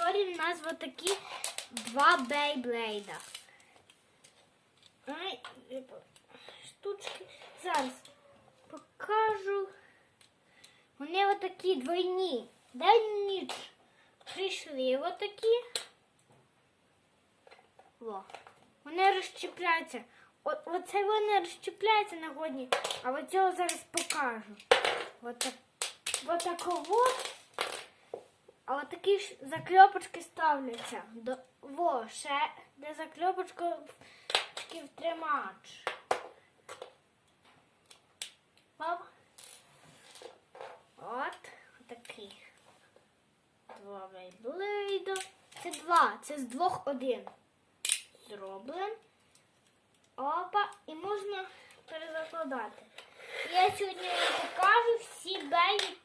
обзорі в нас вот такі два бейблейда. Ай, штучки. Зараз покажу. Вони отакі двойні. День ніч. Прийшли отакі. Во. Вони розчіпляються. О, оце вони розчіпляються на годні, а от цього зараз покажу. От, так, от такого. А от такі ж закльопочки ставляться. До, во, ще де закльопочка в тримач. Оп. От такий. Два вейблейда. Це два. Це з двох один. Зроблен. Опа, і можна перезакладати. Я сьогодні вам покажу всі дивились.